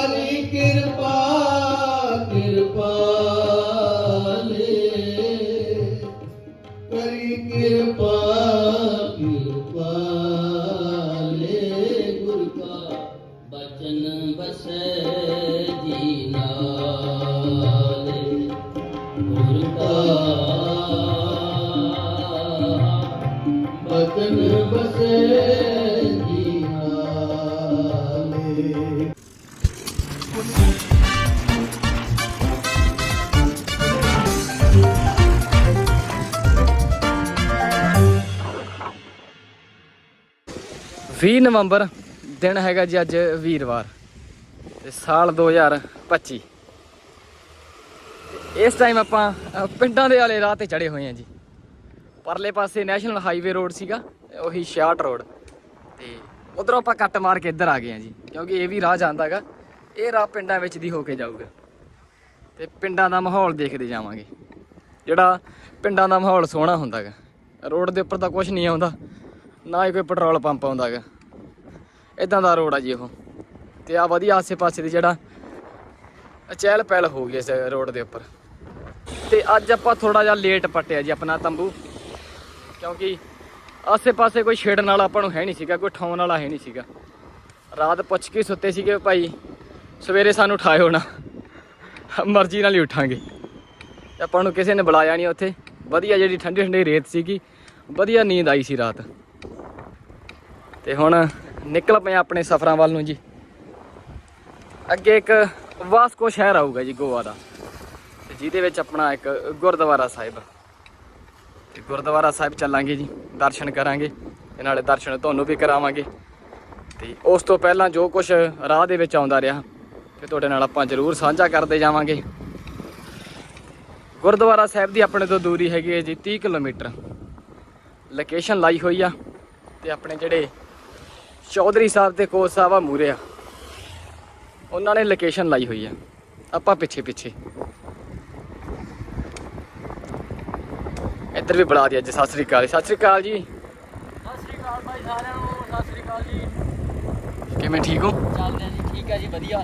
ਕਰੀ ਕਿਰਪਾ ਕਿਰਪਾ 21 ਨਵੰਬਰ ਦਿਨ ਹੈਗਾ ਜੀ ਅੱਜ ਵੀਰਵਾਰ, ਤੇ ਸਾਲ 2025 ਇਸ ਟਾਈਮ ਆਪਾਂ ਪਿੰਡਾਂ ਦੇ ਵਾਲੇ ਰਾਹ ਤੇ ਚੜੇ ਹੋਏ ਆ ਜੀ। ਪਰਲੇ ਪਾਸੇ ਨੈਸ਼ਨਲ ਹਾਈਵੇ ਰੋਡ ਸੀਗਾ ਉਹੀ 66 ਰੋਡ। ਤੇ ਉਧਰੋਂ ਆਪਾਂ ਕੱਟ ਮਾਰ ਕੇ ਇੱਧਰ ਆ ਗਏ ਆ ਜੀ, ਕਿਉਂਕਿ ਇਹ ਵੀ ਰਾਹ ਜਾਂਦਾ ਜਾਂਦਾਗਾ ਇਹ ਰਾਹ ਪਿੰਡਾਂ ਵਿੱਚ ਦੀ ਹੋ ਕੇ ਜਾਊਗਾ। ਤੇ ਪਿੰਡਾਂ ਦਾ ਮਾਹੌਲ ਦੇਖਦੇ ਜਾਵਾਂਗੇ। ਜਿਹੜਾ ਪਿੰਡਾਂ ਦਾ ਮਾਹੌਲ ਸੋਹਣਾ ਹੁੰਦਾਗਾ ਰੋਡ ਦੇ ਉੱਪਰ ਤਾਂ ਕੁਝ ਨਹੀਂ ਆਉਂਦਾ, ਨਾ ਹੀ ਕੋਈ ਪੈਟਰੋਲ ਪੰਪ ਆਉਂਦਾਗਾ ਇਦਾਂ ਦਾ ਰੋਡ ਆ ਜੀ ਉਹ। ਤੇ ਆ ਵਧੀਆ ਆਸੇ-ਪਾਸੇ ਦੀ ਜਿਹੜਾ ਚਹਿਲ ਪਹਿਲ ਹੋ ਗਈ ਇਸ ਰੋਡ ਦੇ ਉੱਪਰ। ਤੇ ਅੱਜ ਆਪਾਂ ਥੋੜਾ ਜਿਹਾ ਲੇਟ ਪੱਟਿਆ ਜੀ ਆਪਣਾ ਤੰਬੂ। ਕਿਉਂਕਿ ਆਸੇ-ਪਾਸੇ ਕੋਈ ਛੇੜਨ ਵਾਲਾ ਆਪਾਂ ਨੂੰ ਹੈ ਨਹੀਂ ਸੀਗਾ, ਕੋਈ ਠਾਉਣ ਵਾਲਾ ਹੈ ਨਹੀਂ ਸੀਗਾ। ਰਾਤ ਪੁੱਛ ਕੇ ਸੁੱਤੇ ਸੀਗੇ ਭਾਈ, ਸਵੇਰੇ ਸਾਨੂੰ ਉਠਾਇਓ ਨਾ। ਮਰਜ਼ੀ ਨਾਲ ਹੀ ਉਠਾਂਗੇ। ਤੇ ਆਪਾਂ ਨੂੰ ਕਿਸੇ ਨੇ ਬੁਲਾਇਆ ਨਹੀਂ ਉੱਥੇ। ਵਧੀਆ ਜਿਹੜੀ ਠੰਡੀ ਠੰਡੀ ਰੇਤ ਸੀਗੀ, ਵਧੀਆ ਨੀਂਦ ਆਈ ਸੀ ਰਾਤ। ਤੇ ਹੁਣ ਨਿਕਲ ਪਏ ਹਾਂ ਆਪਣੇ ਸਫ਼ਰਾਂ ਵੱਲ ਨੂੰ ਜੀ। ਅੱਗੇ ਇੱਕ ਵਾਸਕੋ ਸ਼ਹਿਰ ਆਊਗਾ ਜੀ, ਗੋਆ ਦਾ। ਤੇ ਜਿਹਦੇ ਵਿੱਚ ਆਪਣਾ ਇੱਕ ਗੁਰਦੁਆਰਾ ਸਾਹਿਬ। ਆ। ਤੇ ਗੁਰਦੁਆਰਾ ਸਾਹਿਬ ਚੱਲਾਂਗੇ ਜੀ, ਦਰਸ਼ਨ ਕਰਾਂਗੇ ਤੇ ਨਾਲੇ ਦਰਸ਼ਨ ਤੁਹਾਨੂੰ ਵੀ ਕਰਾਵਾਂਗੇ। ਤੇ ਉਸ ਤੋਂ ਪਹਿਲਾਂ ਜੋ ਕੁਝ ਰਾਹ ਦੇ ਵਿੱਚ ਆਉਂਦਾ ਰਿਹਾ, ਤੇ ਤੁਹਾਡੇ ਨਾਲ ਆਪਾਂ ਜ਼ਰੂਰ ਸਾਂਝਾ ਕਰਦੇ ਜਾਵਾਂਗੇ। ਗੁਰਦੁਆਰਾ ਸਾਹਿਬ ਦੀ ਆਪਣੇ ਤੋਂ ਦੂਰੀ ਹੈਗੀ ਹੈ ਜੀ 30 ਕਿਲੋਮੀਟਰ। ਲੋਕੇਸ਼ਨ ਲਾਈ ਹੋਈ ਆ, ਤੇ ਆਪਣੇ ਜਿਹੜੇ ਚੌਧਰੀ ਸਾਹਿਬ ਤੇ ਕੋਚ ਸਾਹਿਬ ਆ ਮੂਰੇ ਆ। ਉਹਨਾਂ ਨੇ ਲੋਕੇਸ਼ਨ ਲਾਈ ਹੋਈ ਆ। ਆਪਾਂ ਪਿੱਛੇ ਪਿੱਛੇ। ਇੱਧਰ ਵੀ ਬੁਲਾ ਦਿਆ ਜੀ ਸਤਿ ਸ੍ਰੀ ਅਕਾਲ ਸਤਿ ਸ੍ਰੀ ਅਕਾਲ ਜੀ। ਸਤਿ ਸ਼੍ਰੀ ਅਕਾਲ ਭਾਈ ਸਾਰਿਆਂ ਨੂੰ। ਸਤਿ ਸ਼੍ਰੀ ਅਕਾਲ ਜੀ। ਕਿਵੇਂ ਠੀਕ ਹੋ? ਚੱਲਦੇ ਆ ਜੀ। ਠੀਕ ਹੈ ਜੀ ਵਧੀਆ।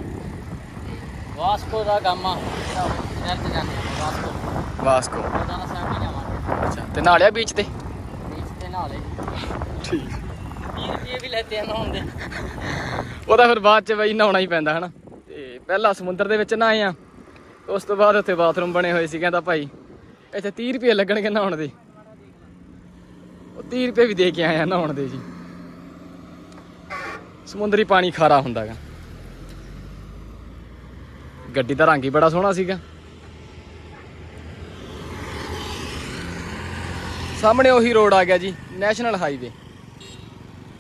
ਵਾਸਕੋ ਦਾ ਕੰਮ ਆ। ਸ਼ਹਿਰ ਤੇ ਜਾਂਦੇ ਆ ਵਾਸਕੋ। ਵਾਸਕੋ। ਰੋਜ਼ਾਨਾ ਸਾਹਿਬ ਹੀ ਜਾਵਾਂਗੇ ਅੱਛਾ। ਤੇ ਨਾਲਿਆ ਬੀਚ ਤੇ? ਬੀਚ ਤੇ ਨਾਲੇ ਠੀਕ। 20 ਰੁਪਏ ਵੀ ਲੈਤੇ ਆ ਨਹਾਉਣ ਦੇ। ਉਹਦਾ ਫਿਰ ਬਾਅਦ ਚ ਬਈ ਨਹਾਉਣਾ ਹੀ ਪੈਂਦਾ, ਹਨਾ? ਤੇ ਪਹਿਲਾਂ ਸਮੁੰਦਰ ਦੇ ਵਿੱਚ ਨਹਾਏ ਆ, ਉਸ ਤੋਂ ਬਾਅਦ ਉੱਥੇ ਬਾਥਰੂਮ ਬਣੇ ਹੋਏ ਸੀ ਕਹਿੰਦਾ ਭਾਈ, ਇੱਥੇ 30 ਰੁਪਏ ਲੱਗਣਗੇ ਨਹਾਉਣ ਦੇ। ਉਹ 30 ਰੁਪਏ ਵੀ ਦੇ ਕੇ ਆਏ ਆ ਨਹਾਉਣ ਦੇ ਜੀ। ਸਮੁੰਦਰੀ ਪਾਣੀ ਖਾਰਾ ਹੁੰਦਾਗਾ। ਗੱਡੀ ਦਾ ਰੰਗ ਹੀ ਬੜਾ ਸੋਹਣਾ ਸੀਗਾ। ਸਾਹਮਣੇ ਉਹੀ ਰੋਡ ਆ ਗਿਆ ਜੀ ਨੈਸ਼ਨਲ ਹਾਈਵੇ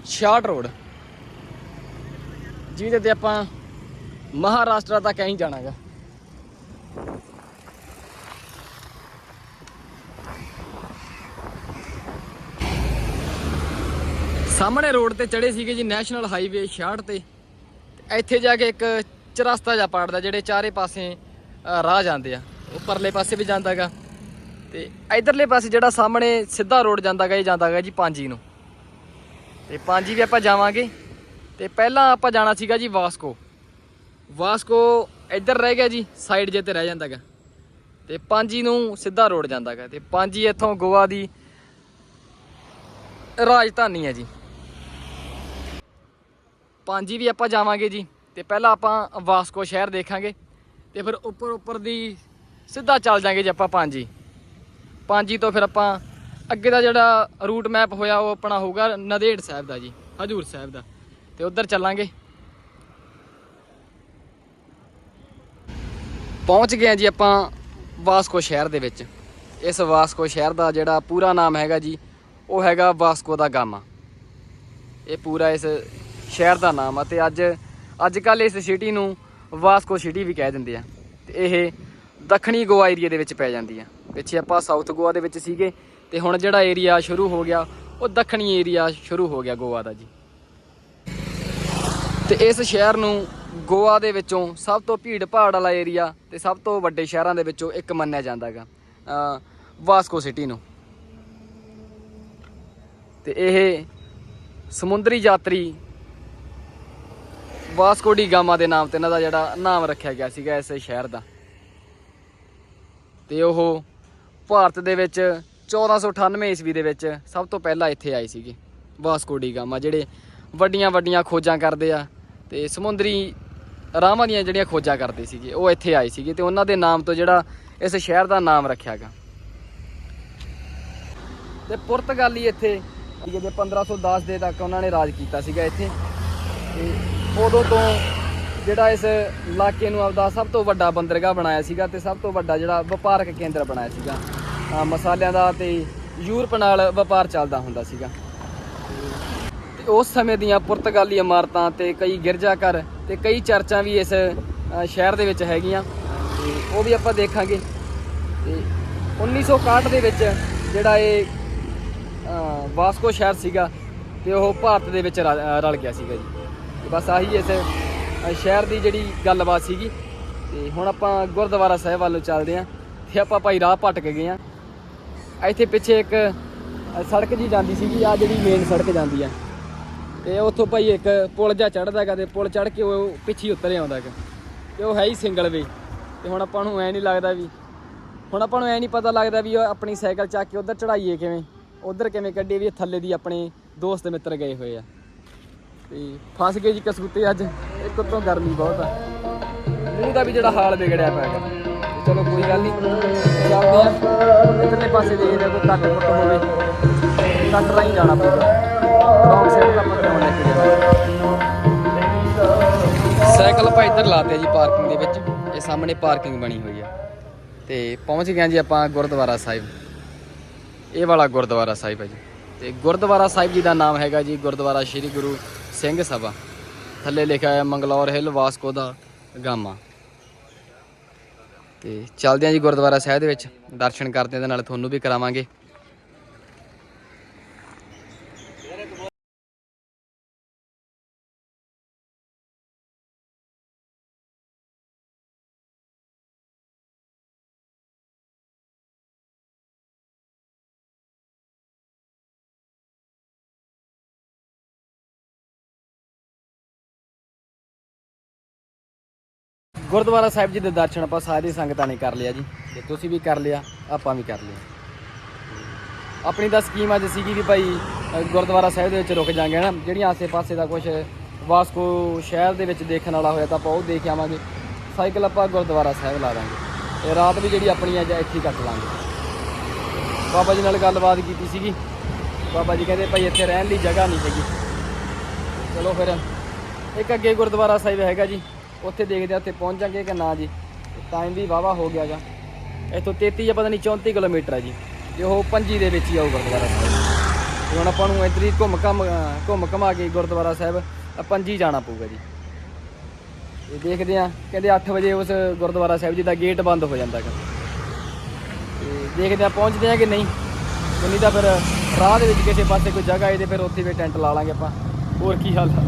ਸ਼ਾਰਟ ਰੋਡ। ਜਿਹਦੇ ਤੇ ਆਪਾਂ ਮਹਾਰਾਸ਼ਟਰ ਤੱਕ ਐਂ ਹੀ ਜਾਣਾਗਾ। ਸਾਹਮਣੇ ਰੋਡ ਤੇ ਚੜੇ ਸੀਗੇ ਜੀ ਨੈਸ਼ਨਲ ਹਾਈਵੇ 66 ਤੇ। ਇੱਥੇ ਜਾ ਕੇ ਇੱਕ ਚਰਸਤਾ ਜਾ ਪਾੜਦਾ, ਜਿਹੜੇ ਚਾਰੇ ਪਾਸੇ ਰਾਹ ਜਾਂਦੇ ਆ। ਉਹ ਪਰਲੇ ਪਾਸੇ ਵੀ ਜਾਂਦਾਗਾ। ਤੇ ਇਧਰਲੇ ਪਾਸੇ ਜਿਹੜਾ ਸਾਹਮਣੇ ਸਿੱਧਾ ਰੋਡ ਜਾਂਦਾਗਾ, ਇਹ ਜਾਂਦਾਗਾ ਜੀ ਪਾਂਜੀ ਨੂੰ। ਤੇ ਪਾਂਜੀ ਵੀ ਆਪਾਂ ਜਾਵਾਂਗੇ। ਤੇ ਪਹਿਲਾਂ ਆਪਾਂ ਜਾਣਾ ਸੀਗਾ ਜੀ ਵਾਸਕੋ। ਵਾਸਕੋ ਇੱਧਰ ਰਹਿ ਗਿਆ ਜੀ ਸਾਈਡ ਜੇ ਤੇ ਰਹਿ ਜਾਂਦਾਗਾ। ਤੇ ਪਾਂਜੀ ਨੂੰ ਸਿੱਧਾ ਰੋਡ ਜਾਂਦਾਗਾ। ਤੇ ਪਾਂਜੀ ਇੱਥੋਂ ਗੋਆ ਦੀ ਰਾਜਧਾਨੀ ਹੈ ਜੀ। ਪਾਂਜੀ ਵੀ ਆਪਾਂ ਜਾਵਾਂਗੇ ਜੀ। ਤੇ ਪਹਿਲਾਂ ਆਪਾਂ ਵਾਸਕੋ ਸ਼ਹਿਰ ਦੇਖਾਂਗੇ। ਤੇ ਫਿਰ ਉੱਪਰ ਉੱਪਰ ਦੀ ਸਿੱਧਾ ਚੱਲ ਜਾਾਂਗੇ ਜੀ ਆਪਾਂ ਪਾਂਜੀ ਪਾਂਜੀ ਤੋਂ ਫਿਰ ਆਪਾਂ ਅੱਗੇ ਦਾ ਜਿਹੜਾ ਰੂਟ ਮੈਪ ਹੋਇਆ ਉਹ ਆਪਣਾ ਹੋਊਗਾ ਨਦੇੜ ਸਾਹਿਬ ਦਾ ਜੀ, ਹਜੂਰ ਸਾਹਿਬ ਦਾ। ਤੇ ਉੱਧਰ ਚੱਲਾਂਗੇ। ਪਹੁੰਚ ਗਏ ਹਾਂ ਜੀ ਆਪਾਂ ਵਾਸਕੋ ਸ਼ਹਿਰ ਦੇ ਵਿੱਚ। ਇਸ ਵਾਸਕੋ ਸ਼ਹਿਰ ਦਾ ਜਿਹੜਾ ਪੂਰਾ ਨਾਮ ਹੈਗਾ ਜੀ, ਉਹ ਹੈਗਾ ਵਾਸਕੋ ਦਾ ਗਾਮਾ। ਇਹ ਪੂਰਾ ਇਸ ਸ਼ਹਿਰ ਦਾ ਨਾਮ ਆ ਤੇ ਅੱਜ ਅੱਜ ਕੱਲ ਇਸ ਸਿਟੀ ਨੂੰ ਵਾਸਕੋ ਸਿਟੀ ਵੀ ਕਹਿ ਦਿੰਦੇ ਆ। ਤੇ ਇਹ ਦੱਖਣੀ ਗੋਆ ਏਰੀਆ ਦੇ ਵਿੱਚ ਪੈ ਜਾਂਦੀ ਆ। ਪਿੱਛੇ ਆਪਾਂ ਸਾਊਥ ਗੋਆ ਦੇ ਵਿੱਚ ਸੀਗੇ। ਤੇ ਹੁਣ ਜਿਹੜਾ ਏਰੀਆ ਸ਼ੁਰੂ ਹੋ ਗਿਆ, ਉਹ ਦੱਖਣੀ ਏਰੀਆ ਸ਼ੁਰੂ ਹੋ ਗਿਆ ਗੋਆ ਦਾ ਜੀ। ਤੇ ਇਸ ਸ਼ਹਿਰ ਨੂੰ ਗੋਆ ਦੇ ਵਿੱਚੋਂ ਸਭ ਤੋਂ ਭੀੜ ਭਾੜ ਵਾਲਾ ਏਰੀਆ ਤੇ ਸਭ ਤੋਂ ਵੱਡੇ ਸ਼ਹਿਰਾਂ ਦੇ ਵਿੱਚੋਂ ਇੱਕ ਮੰਨਿਆ ਜਾਂਦਾ ਹੈਗਾ ਵਾਸਕੋ ਸਿਟੀ ਨੂੰ। ਤੇ ਇਹ ਸਮੁੰਦਰੀ ਯਾਤਰੀ ਵਾਸਕੋ ਡੀ ਗਾਮਾ ਦੇ ਨਾਮ ਤੇ ਇਹਨਾਂ ਦਾ ਜਿਹੜਾ ਨਾਮ ਰੱਖਿਆ ਗਿਆ ਸੀਗਾ ਇਸ ਸ਼ਹਿਰ ਦਾ। ਤੇ ਉਹ ਭਾਰਤ ਦੇ ਵਿੱਚ 1498 ਈਸਵੀ ਦੇ ਵਿੱਚ ਸਭ ਤੋਂ ਪਹਿਲਾਂ ਇੱਥੇ ਆਏ ਸੀਗੇ ਵਾਸਕੋ ਡੀ ਗਾਮਾ, ਜਿਹੜੇ ਵੱਡੀਆਂ ਵੱਡੀਆਂ ਖੋਜਾਂ ਕਰਦੇ ਆ ਤੇ ਸਮੁੰਦਰੀ ਰਾਹਾਂ ਦੀਆਂ ਜਿਹੜੀਆਂ ਖੋਜਾਂ ਕਰਦੇ ਸੀਗੇ, ਉਹ ਇੱਥੇ ਆਏ ਸੀਗੇ ਤੇ ਉਹਨਾਂ ਦੇ ਨਾਮ ਤੋਂ ਜਿਹੜਾ ਇਸ ਸ਼ਹਿਰ ਦਾ ਨਾਮ ਰੱਖਿਆ ਗਿਆ। ਤੇ ਪੁਰਤਗਾਲੀ ਇੱਥੇ ਜਿਹੜੇ 1510 ਦੇ ਤੱਕ ਉਹਨਾਂ ਨੇ ਰਾਜ ਕੀਤਾ ਸੀਗਾ ਇੱਥੇ। ਤੇ ਉਦੋਂ ਤੋਂ ਜਿਹੜਾ ਇਸ ਇਲਾਕੇ ਨੂੰ ਆਪਦਾ ਸਭ ਤੋਂ ਵੱਡਾ ਬੰਦਰਗਾਹ ਬਣਾਇਆ ਸੀਗਾ ਤੇ ਸਭ ਤੋਂ ਵੱਡਾ ਜਿਹੜਾ ਵਪਾਰਕ ਕੇਂਦਰ ਬਣਾਇਆ ਸੀਗਾ। ਮਸਾਲਿਆਂ ਦਾ ਤੇ ਯੂਰਪ ਨਾਲ ਵਪਾਰ ਚੱਲਦਾ ਹੁੰਦਾ ਸੀਗਾ। ਤੇ ਉਸ ਸਮੇਂ ਦੀਆਂ ਪੁਰਤਗਾਲੀ ਇਮਾਰਤਾਂ ਤੇ ਕਈ ਗਿਰਜਾਘਰ ਤੇ ਕਈ ਚਰਚਾਂ ਵੀ ਇਸ ਸ਼ਹਿਰ ਦੇ ਵਿੱਚ ਹੈਗੀਆਂ। ਤੇ ਉਹ ਵੀ ਆਪਾਂ ਦੇਖਾਂਗੇ। ਤੇ 1961 ਦੇ ਵਿੱਚ ਜਿਹੜਾ ਇਹ ਵਾਸਕੋ ਸ਼ਹਿਰ ਸੀਗਾ ਤੇ ਉਹ ਭਾਰਤ ਦੇ ਵਿੱਚ ਰਲ ਗਿਆ ਸੀਗਾ ਜੀ। ਤੇ ਬਸ ਆਹੀ ਇਸ ਸ਼ਹਿਰ ਦੀ ਜਿਹੜੀ ਗੱਲਬਾਤ ਸੀਗੀ। ਤੇ ਹੁਣ ਆਪਾਂ ਗੁਰਦੁਆਰਾ ਸਾਹਿਬ ਵੱਲੋਂ ਚੱਲਦੇ ਆਂ। ਤੇ ਆਪਾਂ ਭਾਈ ਰਾਹ ਭਟਕ ਗਏ ਆਂ। ਇੱਥੇ ਪਿੱਛੇ ਇੱਕ ਸੜਕ ਜੀ ਜਾਂਦੀ ਸੀਗੀ ਆ ਜਿਹੜੀ ਮੇਨ ਸੜਕ ਜਾਂਦੀ ਆ। ਤੇ ਉੱਥੋਂ ਭਾਈ ਇੱਕ ਪੁਲ ਜਾ ਚੜਦਾ ਹੈਗਾ ਤੇ ਪੁਲ ਚੜ ਕੇ ਉਹ ਪਿੱਛੇ ਹੀ ਉਤਰ ਆਉਂਦਾ ਹੈਗਾ। ਤੇ ਉਹ ਹੈ ਹੀ ਸਿੰਗਲ ਵੇ ਤੇ ਹੁਣ ਆਪਾਂ ਨੂੰ ਐ ਨਹੀਂ ਲੱਗਦਾ ਵੀ, ਹੁਣ ਆਪਾਂ ਨੂੰ ਐ ਨਹੀਂ ਪਤਾ ਲੱਗਦਾ ਵੀ ਉਹ ਆਪਣੀ ਸਾਈਕਲ ਚੱਕ ਕੇ ਉਧਰ ਚੜਾਈਏ ਕਿਵੇਂ, ਉਧਰ ਕਿਵੇਂ ਕੱਢੀਏ ਵੀ ਇਹ ਥੱਲੇ ਦੀ ਆਪਣੇ ਦੋਸਤ ਮਿੱਤਰ ਗਏ ਹੋਏ ਆ। ਤੇ ਫਸ ਗਏ ਜੀ ਕਸੂਤੇ ਅੱਜ, ਇੱਕ ਉੱਤੋਂ ਗਰਮੀ ਬਹੁਤ ਆ। ਮੂੰਹ ਦਾ ਵੀ ਜਿਹੜਾ ਹਾਲ ਵਿਗੜਿਆ ਪਿਆ ਹੈਗਾ। ਚਲੋ ਕੋਈ ਗੱਲ ਨਹੀਂ ਚੱਲਦੇ ਆ। ਇਧਰਲੇ ਪਾਸੇ ਦੇਖਦੇ ਆ ਕੋਈ ਕੱਟ ਕੁੱਟ ਹੋਵੇ। ਕੱਟ ਰਾਹੀਂ ਜਾਣਾ ਪਊਗਾ। ਰੌਂਗ ਸਾਈਡ ਦਾ ਆਪਾਂ ਕਿਉਂ ਲੈ ਕੇ ਜਾਣਾ? ਸਾਈਕਲ ਆਪਾਂ ਇੱਧਰ ਲਾਤੇ ਜੀ ਪਾਰਕਿੰਗ ਦੇ ਵਿੱਚ। ਇਹ ਸਾਹਮਣੇ ਪਾਰਕਿੰਗ ਬਣੀ ਹੋਈ ਆ। ਤੇ ਪਹੁੰਚ ਗਏ ਜੀ ਆਪਾਂ ਗੁਰਦੁਆਰਾ ਸਾਹਿਬ। ਇਹ ਵਾਲਾ ਗੁਰਦੁਆਰਾ ਸਾਹਿਬ ਹੈ ਜੀ। ਤੇ ਗੁਰਦੁਆਰਾ ਸਾਹਿਬ ਜੀ ਦਾ ਨਾਮ ਹੈਗਾ ਜੀ ਗੁਰਦੁਆਰਾ ਸ੍ਰੀ ਗੁਰੂ ਸਿੰਘ ਸਭਾ। ਥੱਲੇ ਲਿਖਿਆ ਹੋਇਆ ਮੰਗਲੌਰ ਹਿੱਲ ਵਾਸਕੋ ਦਾ ਗਾਮਾ। ਤੇ ਚੱਲਦੇ ਹਾਂ ਜੀ ਗੁਰਦੁਆਰਾ ਸਾਹਿਬ ਦੇ ਵਿੱਚ। ਦਰਸ਼ਨ ਕਰਦੇ ਹਾਂ ਤੇ ਨਾਲ ਤੁਹਾਨੂੰ ਵੀ ਕਰਾਵਾਂਗੇ। ਗੁਰਦੁਆਰਾ ਸਾਹਿਬ ਜੀ ਦੇ ਦਰਸ਼ਨ ਆਪਾਂ ਸਾਰੀ ਸੰਗਤਾਂ ਨੇ ਕਰ ਲਿਆ ਜੀ। ਤੇ ਤੁਸੀਂ ਵੀ ਕਰ ਲਿਆ, ਆਪਾਂ ਵੀ ਕਰ ਲਿਆ। ਆਪਣੀ ਤਾਂ ਸਕੀਮ ਅੱਜ ਸੀਗੀ ਵੀ ਭਾਈ ਗੁਰਦੁਆਰਾ ਸਾਹਿਬ ਦੇ ਵਿੱਚ ਰੁਕ ਜਾਾਂਗੇ ਨਾ ਜਿਹੜੀਆਂ ਆਸੇ-ਪਾਸੇ ਦਾ ਕੁਝ ਵਾਸਕੋ ਸ਼ਹਿਰ ਦੇ ਵਿੱਚ ਦੇਖਣ ਵਾਲਾ ਹੋਇਆ ਤਾਂ ਆਪਾਂ ਉਹ ਦੇਖ ਆਵਾਂਗੇ। ਸਾਈਕਲ ਆਪਾਂ ਗੁਰਦੁਆਰਾ ਸਾਹਿਬ ਲਾ ਦਾਂਗੇ। ਤੇ ਰਾਤ ਵੀ ਜਿਹੜੀ ਆਪਣੀ ਅੱਜ ਇੱਥੇ ਕੱਟ ਲਾਂਗੇ। ਬਾਬਾ ਜੀ ਨਾਲ ਗੱਲਬਾਤ ਕੀਤੀ ਸੀਗੀ। ਬਾਬਾ ਜੀ ਕਹਿੰਦੇ ਭਾਈ ਇੱਥੇ ਰਹਿਣ ਲਈ ਜਗ੍ਹਾ ਨਹੀਂ ਹੈਗੀ। ਚਲੋ ਫਿਰ, ਇੱਕ ਅੱਗੇ ਗੁਰਦੁਆਰਾ ਸਾਹਿਬ ਹੈਗਾ ਜੀ। ਉੱਥੇ ਦੇਖਦੇ ਆ ਉੱਥੇ ਪਹੁੰਚਾਂਗੇ ਕਿ ਨਾ ਜੀ। ਟਾਈਮ ਵੀ ਵਾਵਾ ਹੋ ਗਿਆਗਾ ਇੱਥੋਂ 33 ਜਾਂ ਪਤਾ ਨਹੀਂ 34 ਕਿਲੋਮੀਟਰ ਹੈ ਜੀ। ਤੇ ਉਹ ਪੰਜੀ ਦੇ ਵਿੱਚ ਹੀ ਆਊ ਗੁਰਦੁਆਰਾ ਸਾਹਿਬ। ਤੇ ਹੁਣ ਆਪਾਂ ਨੂੰ ਇੱਧਰ ਹੀ ਘੁੰਮ ਘਮ ਘੁੰਮ ਘਮਾ ਕੇ ਗੁਰਦੁਆਰਾ ਸਾਹਿਬ ਅ, ਪੰਜੀ ਜਾਣਾ ਪਊਗਾ ਜੀ। ਇਹ ਦੇਖਦੇ ਆ ਕਹਿੰਦੇ 8 ਵਜੇ ਉਸ ਗੁਰਦੁਆਰਾ ਸਾਹਿਬ ਜੀ ਦਾ ਗੇਟ ਬੰਦ ਹੋ ਜਾਂਦਾ ਹੈਗਾ। ਤੇ ਦੇਖਦੇ ਆ ਪਹੁੰਚਦੇ ਆ ਕਿ ਨਹੀਂ। ਨਹੀਂ ਤਾਂ ਫਿਰ ਰਾਹ ਦੇ ਵਿੱਚ ਕਿਸੇ ਪਾਸੇ ਕੋਈ ਜਗ੍ਹਾ ਹੈ ਤੇ ਫਿਰ ਉੱਥੇ ਵੀ ਟੈਂਟ ਲਾ ਲਾਂਗੇ ਆਪਾਂ। ਹੋਰ ਕੀ ਹਾਲ ਆ?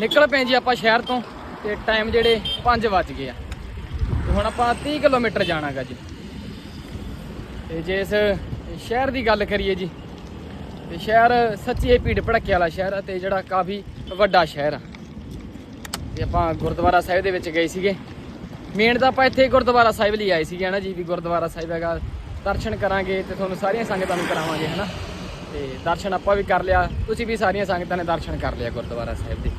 ਨਿਕਲ ਪਏ ਜੀ ਆਪਾਂ ਸ਼ਹਿਰ ਤੋਂ ਤੇ ਟਾਈਮ ਜਿਹੜੇ 5 ਵੱਜ ਗਏ ਆ। ਤੇ ਹੁਣ ਆਪਾਂ 30 ਕਿਲੋਮੀਟਰ ਜਾਣਾਗਾ ਜੀ। ਤੇ ਜੇ ਇਸ ਸ਼ਹਿਰ ਦੀ ਗੱਲ ਕਰੀਏ ਜੀ, ਤੇ ਸ਼ਹਿਰ ਸੱਚੀ ਇਹ ਭੀੜ ਭੜੱਕੇ ਵਾਲਾ ਸ਼ਹਿਰ ਆ ਤੇ ਜਿਹੜਾ ਕਾਫੀ ਵੱਡਾ ਸ਼ਹਿਰ ਆ। ਤੇ ਆਪਾਂ ਗੁਰਦੁਆਰਾ ਸਾਹਿਬ ਦੇ ਵਿੱਚ ਗਏ ਸੀਗੇ। ਮੇਨ ਤਾਂ ਆਪਾਂ ਇੱਥੇ ਗੁਰਦੁਆਰਾ ਸਾਹਿਬ ਲਈ ਆਏ ਸੀਗੇ ਹਨਾ ਜੀ, ਵੀ ਗੁਰਦੁਆਰਾ ਸਾਹਿਬ ਹੈਗਾ, ਦਰਸ਼ਨ ਕਰਾਂਗੇ ਤੇ ਤੁਹਾਨੂੰ ਸਾਰੀਆਂ ਸੰਗਤਾਂ ਨੂੰ ਕਰਾਵਾਂਗੇ ਹਨਾ। ਤੇ ਦਰਸ਼ਨ ਆਪਾਂ ਵੀ ਕਰ ਲਿਆ, ਤੁਸੀਂ ਵੀ ਸਾਰੀਆਂ ਸੰਗਤਾਂ ਨੇ ਦਰਸ਼ਨ ਕਰ ਲਿਆ ਗੁਰਦੁਆਰਾ ਸਾਹਿਬ ਦੇ।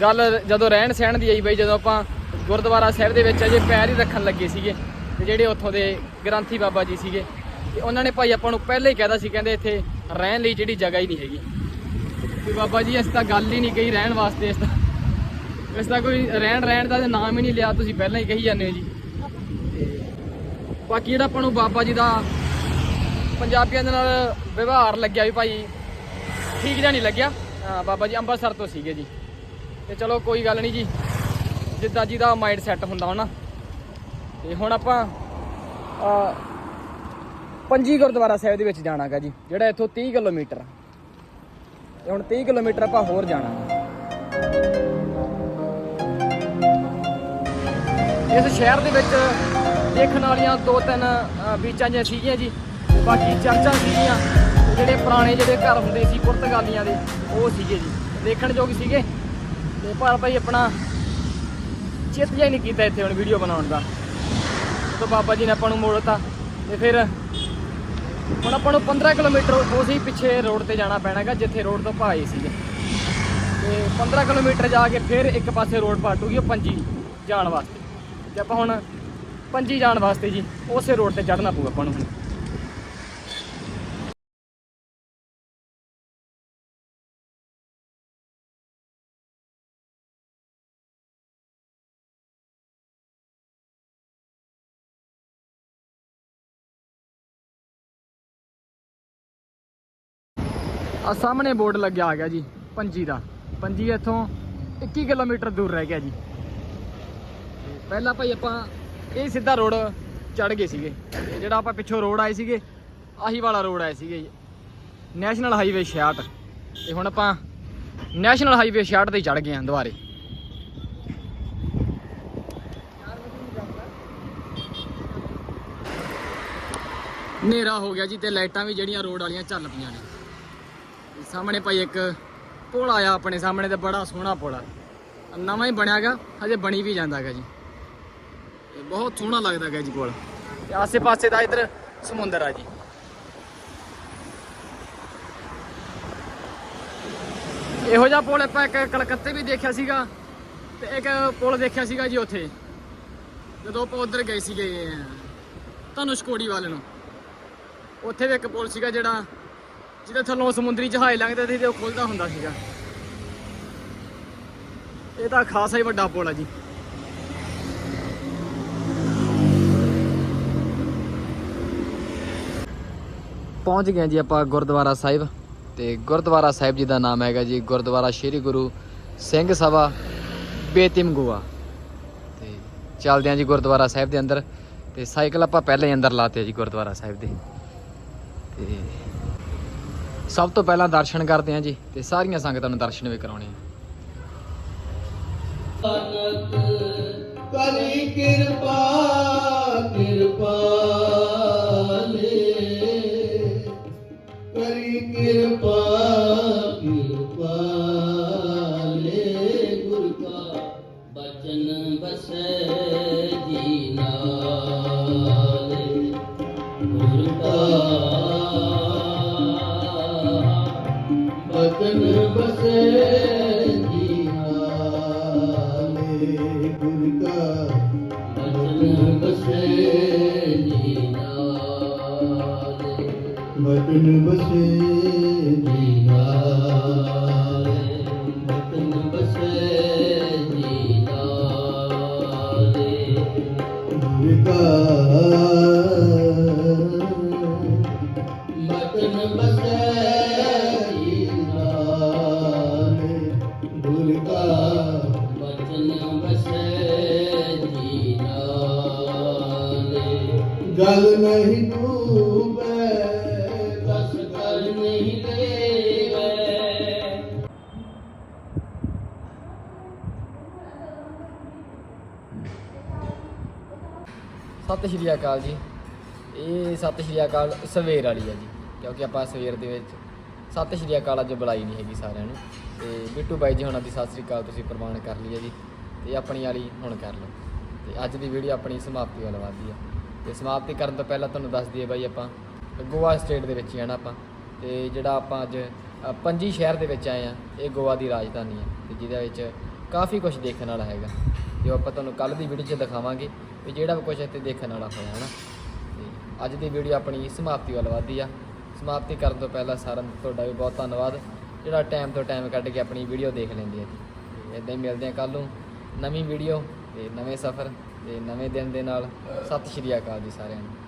ਗੱਲ ਜਦੋਂ ਰਹਿਣ ਸਹਿਣ ਦੀ ਆਈ ਬਈ, ਜਦੋਂ ਆਪਾਂ ਗੁਰਦੁਆਰਾ ਸਾਹਿਬ ਦੇ ਵਿੱਚ ਅਜੇ ਪੈਰ ਹੀ ਰੱਖਣ ਲੱਗੇ ਸੀਗੇ, ਤੇ ਜਿਹੜੇ ਉੱਥੋਂ ਦੇ ਗ੍ਰੰਥੀ ਬਾਬਾ ਜੀ ਸੀਗੇ, ਤੇ ਉਹਨਾਂ ਨੇ ਭਾਈ ਆਪਾਂ ਨੂੰ ਪਹਿਲਾਂ ਹੀ ਕਹਿਦਾ ਸੀ, ਕਹਿੰਦੇ ਇੱਥੇ ਰਹਿਣ ਲਈ ਜਿਹੜੀ ਜਗ੍ਹਾ ਹੀ ਨਹੀਂ ਹੈਗੀ। ਤੇ ਬਾਬਾ ਜੀ ਇਸ ਤਾਂ ਗੱਲ ਹੀ ਨਹੀਂ ਕਹੀ ਰਹਿਣ ਵਾਸਤੇ ਇਸ ਤਾਂ ਇਸ ਦਾ ਕੋਈ ਰਹਿਣ ਰਹਿਣ ਦਾ ਨਾਮ ਹੀ ਨਹੀਂ ਲਿਆ, ਤੁਸੀਂ ਪਹਿਲਾਂ ਹੀ ਕਹੀ ਜਾਂਦੇ ਹੋ ਜੀ। ਤੇ ਬਾਕੀ ਜਿਹੜਾ ਆਪਾਂ ਨੂੰ ਬਾਬਾ ਜੀ ਦਾ ਪੰਜਾਬੀਆਂ ਦੇ ਨਾਲ ਵਿਵਹਾਰ ਲੱਗਿਆ ਵੀ ਭਾਈ, ਠੀਕ ਜਿਹਾ ਨਹੀਂ ਲੱਗਿਆ। ਬਾਬਾ ਜੀ ਅੰਮ੍ਰਿਤਸਰ ਤੋਂ ਸੀਗੇ ਜੀ। ਤੇ ਚਲੋ ਕੋਈ ਗੱਲ ਨਹੀਂ ਜੀ। ਜਿੱਦਾਂ ਜੀ ਦਾ ਮਾਈਂਡ ਸੈੱਟ ਹੁੰਦਾ ਹੋਣਾ। ਤੇ ਹੁਣ ਆਪਾਂ ਪੰਜੀ ਗੁਰਦੁਆਰਾ ਸਾਹਿਬ ਦੇ ਵਿੱਚ ਜਾਣਾਗਾ ਜੀ, ਜਿਹੜਾ ਇੱਥੋਂ 30 ਕਿਲੋਮੀਟਰ ਆ। ਤੇ ਹੁਣ 30 ਕਿਲੋਮੀਟਰ ਆਪਾਂ ਹੋਰ ਜਾਣਾ ਇਸ ਸ਼ਹਿਰ ਦੇ ਵਿੱਚ ਦੇਖਣ ਵਾਲੀਆਂ ਦੋ ਤਿੰਨ ਬੀਚਾਂ ਜਿਹੀਆਂ ਸੀਗੀਆਂ ਜੀ। ਤੇ ਬਾਕੀ ਚਰਚਾਂ ਸੀਗੀਆਂ ਜਿਹੜੇ ਪੁਰਾਣੇ ਜਿਹੜੇ ਘਰ ਹੁੰਦੇ ਸੀ ਪੁਰਤਗਾਲੀਆਂ ਦੇ, ਉਹ ਸੀਗੇ ਜੀ। ਦੇਖਣ ਯੋਗ ਸੀਗੇ। ਤੇ ਪਰ ਭਾਈ ਆਪਣਾ ਚਿੱਤ ਜਿਹਾ ਨਹੀਂ ਕੀਤਾ ਇੱਥੇ ਹੁਣ ਵੀਡੀਓ ਬਣਾਉਣ ਦਾ। ਤੋਂ ਬਾਬਾ ਜੀ ਨੇ ਆਪਾਂ ਨੂੰ ਮੋੜਤਾ ਤੇ ਫਿਰ ਹੁਣ ਆਪਾਂ ਨੂੰ 15 ਕਿਲੋਮੀਟਰ ਉਸੇ ਪਿੱਛੇ ਰੋਡ ਤੇ ਜਾਣਾ ਪੈਣਾਗਾ, ਜਿੱਥੇ ਰੋਡ ਤੋਂ ਭਾਏ ਸੀਗੇ। ਤੇ 15 ਕਿਲੋਮੀਟਰ ਜਾ ਕੇ ਫਿਰ ਇੱਕ ਪਾਸੇ ਰੋਡ ਪਾਟੂਗੀ ਉਹ ਪੰਜੀ ਜਾਣ ਵਾਸਤੇ। ਤੇ ਆਪਾਂ ਹੁਣ ਪੰਜੀ ਜਾਣ ਵਾਸਤੇ ਜੀ, ਉਸੇ ਰੋਡ ਤੇ ਚੜ੍ਹਨਾ ਪਊਗਾ ਆਪਾਂ ਨੂੰ ਆ ਸਾਹਮਣੇ ਬੋਰਡ ਲੱਗਿਆ ਆ ਗਿਆ ਜੀ, ਪੰਜੀ ਦਾ। ਪੰਜੀ ਇੱਥੋਂ 21 ਕਿਲੋਮੀਟਰ ਦੂਰ ਰਹਿ ਗਿਆ ਜੀ। ਪਹਿਲਾਂ ਭਾਈ ਆਪਾਂ ਇਹ ਸਿੱਧਾ ਰੋਡ ਚੜ ਗਏ ਸੀਗੇ। ਜਿਹੜਾ ਆਪਾਂ ਪਿੱਛੋਂ ਰੋਡ ਆਏ ਸੀਗੇ, ਆਹੀ ਵਾਲਾ ਰੋਡ ਆਏ ਸੀਗੇ ਜੀ। ਨੈਸ਼ਨਲ ਹਾਈਵੇ 66 ਤੇ ਹੁਣ ਆਪਾਂ ਨੈਸ਼ਨਲ ਹਾਈਵੇ 66 ਤੇ ਚੜ ਗਏ ਆਂ ਦੁਬਾਰੇ। ਹਨੇਰਾ ਹੋ ਗਿਆ ਜੀ ਤੇ ਲਾਈਟਾਂ ਵੀ ਜਿਹੜੀਆਂ ਰੋਡ ਵਾਲੀਆਂ ਚੱਲ ਪਈਆਂ ਨੇ। ਸਾਹਮਣੇ ਭਾਈ ਇੱਕ ਪੁਲ ਆਇਆ ਆਪਣੇ ਸਾਹਮਣੇ ਤੇ ਬੜਾ ਸੋਹਣਾ ਪੁਲ। ਆ ਨਵਾਂ ਹੀ ਬਣਿਆਗਾ, ਹਜੇ ਬਣੀ ਵੀ ਜਾਂਦਾਗਾ ਜੀ। ਬਹੁਤ ਸੋਹਣਾ ਲੱਗਦਾਗਾ ਜੀ ਪੁਲ। ਤੇ ਆਸੇ ਪਾਸੇ ਦਾ ਇਧਰ ਸਮੁੰਦਰ ਆ ਜੀ। ਇਹੋ ਜਿਹਾ ਪੁਲ ਆਪਾਂ ਇੱਕ ਕਲਕੱਤੇ ਵੀ ਦੇਖਿਆ ਸੀਗਾ ਤੇ ਇੱਕ ਪੁਲ ਦੇਖਿਆ ਸੀਗਾ ਜੀ ਉੱਥੇ। ਜਦੋਂ ਆਪਾਂ ਉਧਰ ਗਏ ਸੀਗੇ ਧਨੁਸ਼ਕੋੜੀ ਵਾਲੇ ਨੂੰ। ਉੱਥੇ ਵੀ ਇੱਕ ਪੁਲ ਸੀਗਾ ਜਿਹੜਾ ਜਿਹਦੇ ਥੱਲੋਂ ਸਮੁੰਦਰੀ ਜਹਾਜ਼ ਲੰਘਦੇ ਸੀ ਤੇ ਉਹ ਖੁੱਲਦਾ ਹੁੰਦਾ ਸੀਗਾ। ਇਹ ਤਾਂ ਖਾਸਾ ਹੀ ਵੱਡਾ ਪੁਲ ਆ ਜੀ। ਪਹੁੰਚ ਗਏ ਜੀ ਆਪਾਂ ਗੁਰਦੁਆਰਾ ਸਾਹਿਬ ਤੇ ਗੁਰਦੁਆਰਾ ਸਾਹਿਬ ਜੀ ਦਾ ਨਾਮ ਹੈਗਾ ਜੀ ਗੁਰਦੁਆਰਾ ਸ੍ਰੀ ਗੁਰੂ ਸਿੰਘ ਸਭਾ ਬੇਤਿਮ ਗੋਆ। ਤੇ ਚੱਲਦੇ ਆਂ ਜੀ ਗੁਰਦੁਆਰਾ ਸਾਹਿਬ ਦੇ ਅੰਦਰ ਤੇ ਸਾਈਕਲ ਆਪਾਂ ਪਹਿਲਾਂ ਹੀ ਅੰਦਰ ਲਾਤੇ ਜੀ ਗੁਰਦੁਆਰਾ ਸਾਹਿਬ ਦੇ। ਤੇ ਸਭ ਤੋਂ ਪਹਿਲਾਂ ਦਰਸ਼ਨ ਕਰਦੇ ਹਾਂ ਜੀ ਤੇ ਸਾਰੀਆਂ ਸੰਗਤਾਂ ਨੂੰ ਦਰਸ਼ਨ ਵੀ ਕਰਾਉਣੇ ਆ। ਕਰੀ ਕਿਰਪਾ ਕਿਰਪਾ ਕਰੀ ਕਿਰਪਾ আছে ਸਤਿ ਸ਼੍ਰੀ ਅਕਾਲ ਜੀ। ਇਹ ਸਤਿ ਸ਼੍ਰੀ ਅਕਾਲ ਸਵੇਰ ਵਾਲੀ ਆ ਜੀ, ਕਿਉਂਕਿ ਆਪਾਂ ਸਵੇਰ ਦੇ ਵਿੱਚ ਸਤਿ ਸ਼੍ਰੀ ਅਕਾਲ ਅੱਜ ਬੁਲਾਈ ਨਹੀਂ ਹੈਗੀ ਸਾਰਿਆਂ ਨੂੰ। ਤੇ ਬਿੱਟੂ ਬਾਈ ਜੀ ਹੁਣਾਂ ਦੀ ਸਤਿ ਸ਼੍ਰੀ ਅਕਾਲ ਤੁਸੀਂ ਪ੍ਰਵਾਨ ਕਰ ਲਈ ਹੈ ਜੀ, ਤੇ ਆਪਣੀ ਵਾਲੀ ਹੁਣ ਕਰ ਲਓ। ਤੇ ਅੱਜ ਦੀ ਵੀਡੀਓ ਆਪਣੀ ਸਮਾਪਤੀ ਵੱਲ ਵਧਦੀ ਆ। ਤੇ ਸਮਾਪਤੀ ਕਰਨ ਤੋਂ ਪਹਿਲਾਂ ਤੁਹਾਨੂੰ ਦੱਸ ਦਈਏ ਬਾਈ ਆਪਾਂ, ਗੋਆ ਸਟੇਟ ਦੇ ਵਿੱਚ ਹੀ ਆ ਨਾ ਆਪਾਂ। ਤੇ ਜਿਹੜਾ ਆਪਾਂ ਅੱਜ ਪੰਜੀ ਸ਼ਹਿਰ ਦੇ ਵਿੱਚ ਆਏ ਆ, ਇਹ ਗੋਆ ਦੀ ਰਾਜਧਾਨੀ ਹੈ ਤੇ ਜਿਹਦੇ ਵਿੱਚ ਕਾਫੀ ਕੁਝ ਦੇਖਣ ਵਾਲਾ ਹੈਗਾ। ਜੋ ਆਪਾਂ ਤੁਹਾਨੂੰ ਕੱਲ ਦੀ ਵੀਡੀਓ 'ਚ ਦਿਖਾਵਾਂਗੇ ਵੀ ਜਿਹੜਾ ਵੀ ਕੁਝ ਇੱਥੇ ਦੇਖਣ ਵਾਲਾ ਹੋਇਆ ਹੈ ਨਾ ਤੇ ਅੱਜ ਦੀ ਵੀਡੀਓ ਆਪਣੀ ਸਮਾਪਤੀ ਵੱਲ ਵਧਦੀ ਆ। ਸਮਾਪਤੀ ਕਰਨ ਤੋਂ ਪਹਿਲਾਂ ਸਾਰਿਆਂ ਦਾ ਤੁਹਾਡਾ ਵੀ ਬਹੁਤ ਧੰਨਵਾਦ। ਜਿਹੜਾ ਟਾਈਮ ਤੋਂ ਟਾਈਮ ਕੱਢ ਕੇ ਆਪਣੀ ਵੀਡੀਓ ਦੇਖ ਲੈਂਦੇ ਆ ਜੀ। ਤੇ ਇਦਾਂ ਹੀ ਮਿਲਦੇ ਆ ਕੱਲ ਨੂੰ ਨਵੀਂ ਵੀਡੀਓ ਤੇ ਨਵੇਂ ਸਫ਼ਰ ਤੇ ਨਵੇਂ ਦਿਨ ਦੇ ਨਾਲ। ਸਤਿ ਸ਼੍ਰੀ ਅਕਾਲ ਜੀ ਸਾਰਿਆਂ ਨੂੰ।